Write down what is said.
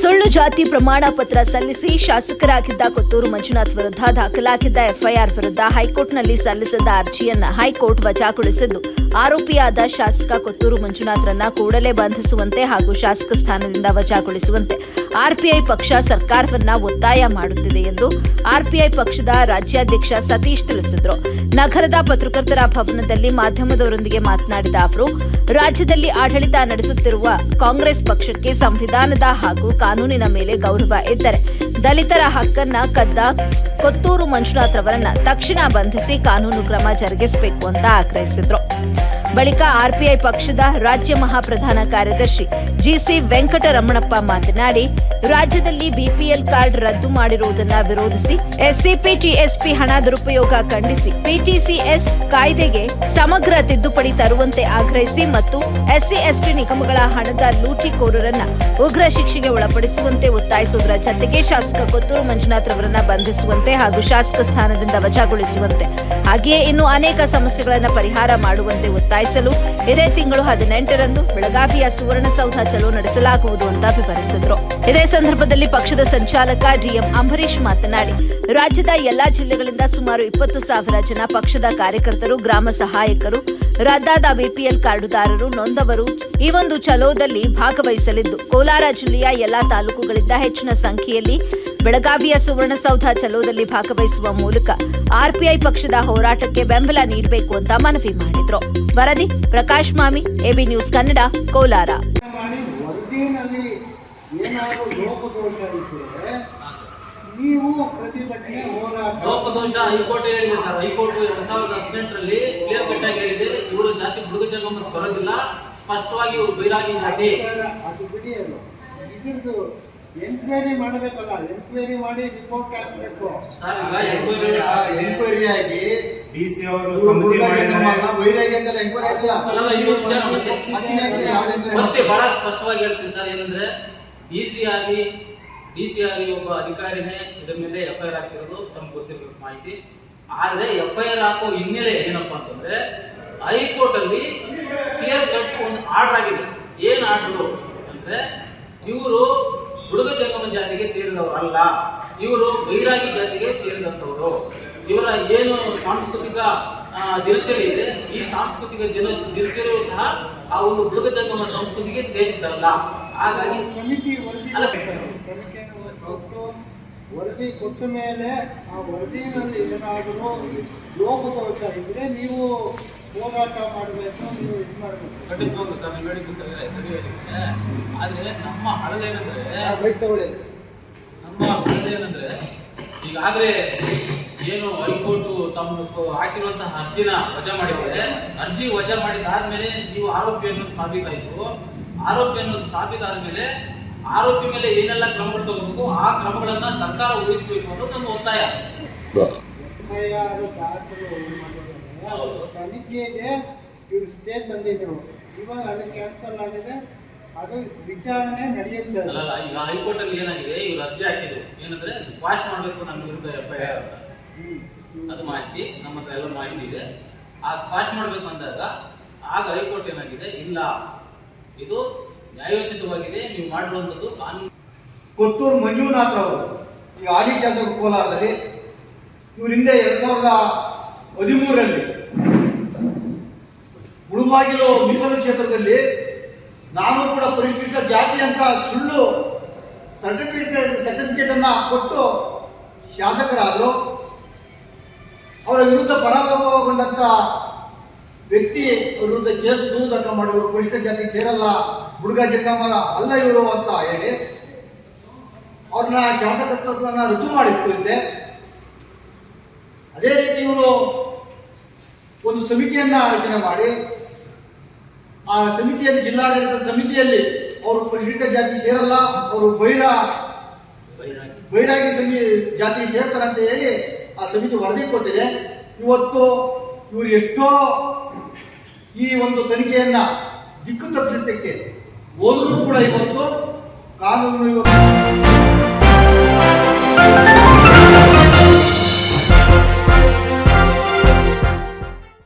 ಸುಳ್ಳು ಜಾತಿ ಪ್ರಮಾಣ ಪತ್ರ ಸಲ್ಲಿಸಿ ಶಾಸಕರಾಗಿದ್ದ ಕೊತ್ತೂರು ಮಂಜುನಾಥ್ ವಿರುದ್ಧ ದಾಖಲಾಗಿದ್ದ ಎಫ್ಐಆರ್ ವಿರುದ್ಧ ಹೈಕೋರ್ಟ್ನಲ್ಲಿ ಸಲ್ಲಿಸಿದ್ದ ಅರ್ಜಿಯನ್ನು ಹೈಕೋರ್ಟ್ ವಜಾಗೊಳಿಸಿದ್ದು. ಆರೋಪಿಯಾದ ಶಾಸಕ ಕೊತ್ತೂರು ಮಂಜುನಾಥ್ರನ್ನ ಕೂಡಲೇ ಬಂಧಿಸುವಂತೆ ಹಾಗೂ ಶಾಸಕ ಸ್ಥಾನದಿಂದ ವಜಾಗೊಳಿಸುವಂತೆ ಆರ್ಪಿಐ ಪಕ್ಷ ಸರ್ಕಾರವನ್ನ ಒತ್ತಾಯ ಮಾಡುತ್ತಿದೆ ಎಂದು ಆರ್ಪಿಐ ಪಕ್ಷದ ರಾಜ್ಯಾಧ್ಯಕ್ಷ ಸತೀಶ್ ತಿಳಿಸಿದರು. ನಗರದ ಪತ್ರಕರ್ತರ ಭವನದಲ್ಲಿ ಮಾಧ್ಯಮದವರೊಂದಿಗೆ ಮಾತನಾಡಿದ ಅವರು, ರಾಜ್ಯದಲ್ಲಿ ಆಡಳಿತ ನಡೆಸುತ್ತಿರುವ ಕಾಂಗ್ರೆಸ್ ಪಕ್ಷಕ್ಕೆ ಸಂವಿಧಾನದ ಹಾಗೂ ಕಾನೂನಿನ ಮೇಲೆ ಗೌರವ ಇದ್ದರೆ ದಲಿತರ ಹಕ್ಕನ್ನ ಕದ್ದ ಕೊತ್ತೂರು ಮಂಜುನಾಥ್ ಅವರನ್ನ ತಕ್ಷಣ ಬಂಧಿಸಿ ಕಾನೂನು ಕ್ರಮ ಜರುಗಿಸಬೇಕು ಅಂತ ಆಗ್ರಹಿಸಿದ್ರು. ಬಳಿಕ ಆರ್ಪಿಐ ಪಕ್ಷದ ರಾಜ್ಯ ಮಹಾಪ್ರಧಾನ ಕಾರ್ಯದರ್ಶಿ ಜಿಸಿ ವೆಂಕಟರಮಣಪ್ಪ ಮಾತನಾಡಿ, ರಾಜ್ಯದಲ್ಲಿ ಬಿಪಿಎಲ್ ಕಾರ್ಡ್ ರದ್ದು ಮಾಡಿರುವುದನ್ನು ವಿರೋಧಿಸಿ ಎಸ್ಸಿಪಿ ಟಿಎಸ್ಪಿ ಹಣ ದುರುಪಯೋಗ ಖಂಡಿಸಿ ಪಿಟಿಸಿಎಸ್ ಕಾಯ್ದೆಗೆ ಸಮಗ್ರ ತಿದ್ದುಪಡಿ ತರುವಂತೆ ಆಗ್ರಹಿಸಿ ಮತ್ತು ಎಸ್ಸಿ ಎಸ್ಟಿ ನಿಗಮಗಳ ಹಣದ ಲೂಟಿಕೋರರನ್ನ ಉಗ್ರ ಶಿಕ್ಷೆಗೆ ಒಳಪಡಿಸುವಂತೆ ಒತ್ತಾಯಿಸುವುದರ ಜತೆಗೆ ಶಾಸಕ ಕೊತ್ತೂರು ಮಂಜುನಾಥ್ ಅವರನ್ನ ಬಂಧಿಸುವಂತೆ ಹಾಗೂ ಶಾಸಕ ಸ್ಥಾನದಿಂದ ವಜಾಗೊಳಿಸುವಂತೆ. ಹಾಗೆಯೇ ಇನ್ನು ಅನೇಕ ಸಮಸ್ಯೆಗಳನ್ನು ಪರಿಹಾರ ಮಾಡುವಂತೆ ಒತ್ತಾಯಿಸಲು ಇದೇ ತಿಂಗಳು ಹದಿನೆಂಟರಂದು ಬೆಳಗಾವಿಯ ಸುವರ್ಣಸೌಧ ಚಲೋ ನಡೆಸಲಾಗುವುದು ಅಂತ ವಿವರಿಸಿದ್ರು ಇದೇ ಸಂದರ್ಭದಲ್ಲಿ ಪಕ್ಷದ ಸಂಚಾಲಕ ಡಿಎಂ ಅಂಬರೀಶ್ ಮಾತನಾಡಿ, ರಾಜ್ಯದ ಎಲ್ಲಾ ಜಿಲ್ಲೆಗಳಿಂದ ಸುಮಾರು ಇಪ್ಪತ್ತು ಸಾವಿರ ಜನ ಪಕ್ಷದ ಕಾರ್ಯಕರ್ತರು, ಗ್ರಾಮ ಸಹಾಯಕರು, ರದ್ದಾದ ಬಿಪಿಎಲ್ ಕಾರ್ಡುದಾರರು ನೊಂದವರು ಈ ಒಂದು ಚಲೋದಲ್ಲಿ ಭಾಗವಹಿಸಲಿದ್ದು, ಕೋಲಾರ ಜಿಲ್ಲೆಯ ಎಲ್ಲಾ ತಾಲೂಕುಗಳಿಂದ ಹೆಚ್ಚಿನ ಸಂಖ್ಯೆಯಲ್ಲಿ ಬೆಳಗಾವಿಯ ಸುವರ್ಣಸೌಧ ಚಲೋದಲ್ಲಿ ಭಾಗವಹಿಸುವ ಮೂಲಕ ಆರ್ಪಿಐ ಪಕ್ಷದ ಹೋರಾಟಕ್ಕೆ ಬೆಂಬಲ ನೀಡಬೇಕು ಅಂತ ಮನವಿ ಮಾಡಿದ್ರು. ವರದಿ ಪ್ರಕಾಶ್ ಮಾಮಿ ಎಬಿ ನ್ಯೂಸ್ ಕನ್ನಡ ಕೋಲಾರ. ನೀವು ಪ್ರತಿಭಟನೆ ಹೋರಾಟ ಲೋಪದೋಷ ಹೈಕೋರ್ಟ್ ಹೇಳಿದೆ ಸರ್. ಹೈಕೋರ್ಟ್ ಎರಡ್ ಸಾವಿರದ ಹದಿನೆಂಟರಲ್ಲಿ ಕ್ಲಿಯರ್ ಕಟ್ ಆಗಿ ಹೇಳಿದೆ. ಇವರು ಜಾತಿ ಬುಡುಗ ಜಂಗಮ ಬರೋದಿಲ್ಲ. ಸ್ಪಷ್ಟವಾಗಿ ಇವರು ಬೈರಾಗಿ ಜಾತಿ ಅದು ಬಿಡಿ ಅದು ಇದ್ರದ್ದು ಎಂಕ್ವೈರಿ ಮಾಡಬೇಕಲ್ಲ ಎನ್ಕ್ವೈರಿ ಮಾಡಿ ರಿಪೋರ್ಟ್ ಹಾಕಬೇಕು. ಎಂಕ್ವೈರಿ ಆಗಿ ಡಿ ಸಿ ಅವರು ಸಮಿತಿ ಅಂತಲ್ಲ ಆಗಿಲ್ಲ. ಎಂಕ್ವೈರಿ ಮತ್ತೆ ಬಹಳ ಸ್ಪಷ್ಟವಾಗಿ ಹೇಳ್ತೀನಿ ಸರ್ ಏನಂದ್ರೆ ಡಿ ಸಿ ಆಗಿ ಡಿ ಸಿ ಆಗಿ ಒಬ್ಬ ಅಧಿಕಾರಿನೇ ಇದರ ಮೇಲೆ ಎಫ್ ಐ ಆರ್ ಹಾಕ್ಸಿರೋದು ತಮ್ಗೆ ಗೊತ್ತಿರಬೇಕು ಮಾಹಿತಿ. ಆದ್ರೆ ಎಫ್ ಐ ಆರ್ ಹಾಕೋ ಹಿನ್ನೆಲೆ ಏನಪ್ಪಾ ಅಂತಂದ್ರೆ ಹೈಕೋರ್ಟ್ ಅಲ್ಲಿ ಕ್ಲಿಯರ್ ಕಟ್ ಒಂದು ಆರ್ಡರ್ ಆಗಿದೆ. ಏನ್ ಆರ್ಡರ್ ಅಂದ್ರೆ ಇವರು ಹುಡುಗ ಜಂಗಮ ಜಾತಿಗೆ ಸೇರಿದವರು ಅಲ್ಲ ಇವರು ಬೈರಾಗಿ ಜಾತಿಗೆ ಸೇರಿದಂತವರು ಇವರ ಏನು ಸಾಂಸ್ಕೃತಿಕ ದಿನಚರಿ ಇದೆ ಈ ಸಾಂಸ್ಕೃತಿಕ ಜನ ದಿನಚರಿಯು ಸಹ ಆ ಒಂದು ಹುಡುಗ ಜಂಗಮ ಸಂಸ್ಕೃತಿಗೆ ಸೇರಿದ್ದಲ್ಲ ಹಾಗಾಗಿ ಸಮಿತಿ ವರದಿ ಕೊಟ್ಟ ಮೇಲೆ ಆ ವರದಿನಲ್ಲಿ ಏನಾದರೂ ಲೋಪದೋಷ ಇದ್ರೆ ನೀವು ಹೋರಾಟ ಮಾಡಬೇಕು ನೀವು ಇದು ಮಾಡಬೇಕು. ಖಂಡಿತವಾಗ್ಲೂ ಸರ್ ನೀವು ಹೇಳಿದ್ದು ಸರಿ ಸರಿ ಆದ್ರೆ ನಮ್ಮ ಹಳದೇನಂದ್ರೆ ಏನಂದ್ರೆ ಬೈಕ್ ತಗೊಳ್ಳಿ ನಮ್ಮ ಈಗ ಈಗಾಗಲೇ ಏನು ಹೈಕೋರ್ಟ್ ತಮ್ಮ ಹಾಕಿರುವಂತಹ ಅರ್ಜಿನ ವಜಾ ಮಾಡಿದ್ದಾರೆ. ಅರ್ಜಿ ವಜಾ ಮಾಡಿದಾದ್ಮೇಲೆ ನೀವು ಆರೋಪಿ ಅನ್ನೋದು ಸಾಬೀತಾಯ್ತು. ಆರೋಪಿ ಅನ್ನೋದು ಸಾಬೀತಾದ್ಮೇಲೆ ಆರೋಪಿ ಮೇಲೆ ಏನೆಲ್ಲ ಕ್ರಮಗಳು ತಗೋಬೇಕು ಆ ಕ್ರಮಗಳನ್ನ ಸರ್ಕಾರ ಊಹಿಸಬೇಕು ಅನ್ನೋದು ನಮ್ಮ ಒತ್ತಾಯ. ತನಿಖೆಗೆ ಇವರು ಸ್ಟೇ ತಂದಿದ್ರು. ಇವಾಗ ಅದು ಕ್ಯಾನ್ಸಲ್ ಆಗಿದೆ. ಅದು ವಿಚಾರಣೆ ನಡೆಯುತ್ತೆ. ಅಲ್ಲಲ್ಲ ಈಗ ಹೈಕೋರ್ಟ್ ಅಲ್ಲಿ ಏನಾಗಿದೆ? ಇವ್ರು ಅರ್ಜಿ ಹಾಕಿದ್ರು. ಏನಂದ್ರೆ ಸ್ಕ್ವಾಶ್ ಮಾಡಬೇಕು ನಮ್ಮ ವಿರುದ್ಧ ಎಫ್ ಐ ಆರ್ ಹ್ಮ್. ಅದು ಮಾಹಿತಿ ನಮ್ಮ ಹತ್ರ ಎಲ್ಲ ಮಾಹಿತಿ ಇದೆ. ಆ ಸ್ಕ್ವಾಶ್ ಮಾಡಬೇಕು ಅಂದಾಗ ಆಗ ಹೈಕೋರ್ಟ್ ಏನಾಗಿದೆ? ಇಲ್ಲ. ಇದು ನ್ಯಾಯೋಚಿತವಾಗಿದೆ ನೀವು ಮಾಡಿರುವಂತದ್ದು ಕಾನೂನು. ಕೊಟ್ಟೂರು ಮಂಜುನಾಥ್ ಅವರು ಈ ಆದಿಶಾಸಕ ಶಾಸಕ ಕೋಲಾರದಲ್ಲಿ ಇವ್ರ ಹಿಂದೆ ಎರಡ್ ಸಾವಿರದ ಹದಿಮೂರರಲ್ಲಿ ಮುಳುಬಾಗಿಲು ಮೀಸಲು ಕ್ಷೇತ್ರದಲ್ಲಿ ನಾನು ಕೂಡ ಪರಿಶಿಷ್ಟ ಜಾತಿ ಅಂತ ಸುಳ್ಳು ಸರ್ಟಿಫಿಕೇಟ್ ಸರ್ಟಿಫಿಕೇಟ್ ಅನ್ನ ಕೊಟ್ಟು ಶಾಸಕರಾದರು, ಅವರ ವಿರುದ್ಧ ಪರಾಭವಗೊಂಡಂತ ವ್ಯಕ್ತಿ ಅವರ ವಿರುದ್ಧ ಕೇಸ್ ದೂರು ದಾಖಲು ಮಾಡಿ ಇವರು ಪರಿಶಿಷ್ಟ ಜಾತಿ ಸೇರಲ್ಲ, ಹುಡುಗ ಜಂಗಮ ಅಲ್ಲ ಇವರು ಅಂತ ಹೇಳಿ ಅವ್ರನ್ನ ಶಾಸಕತ್ವವನ್ನು ರದ್ದು ಮಾಡಿತ್ತು ಅದೇ ರೀತಿ ಇವರು ಒಂದು ಸಮಿತಿಯನ್ನ ರಚನೆ ಮಾಡಿ ಆ ಸಮಿತಿಯಲ್ಲಿ ಜಿಲ್ಲಾಡಳಿತ ಸಮಿತಿಯಲ್ಲಿ ಅವರು ಪರಿಶಿಷ್ಟ ಜಾತಿ ಸೇರಲ್ಲ, ಅವರು ಬೈರ ಬೈರಾಗಿ ಸಮಿ ಜಾತಿ ಸೇರ್ತಾರಂತ ಹೇಳಿ ಆ ಸಮಿತಿ ವರದಿ ಕೊಟ್ಟಿದೆ. ಇವತ್ತು ಇವರು ಎಷ್ಟೋ ಈ ಒಂದು ತನಿಖೆಯನ್ನ ದಿಕ್ಕು ತಪ್ಪಿಸಲಿಕ್ಕೆ ಹೋದರೂ ಕೂಡ ಇವತ್ತು ಕಾನೂನು ಇವತ್ತು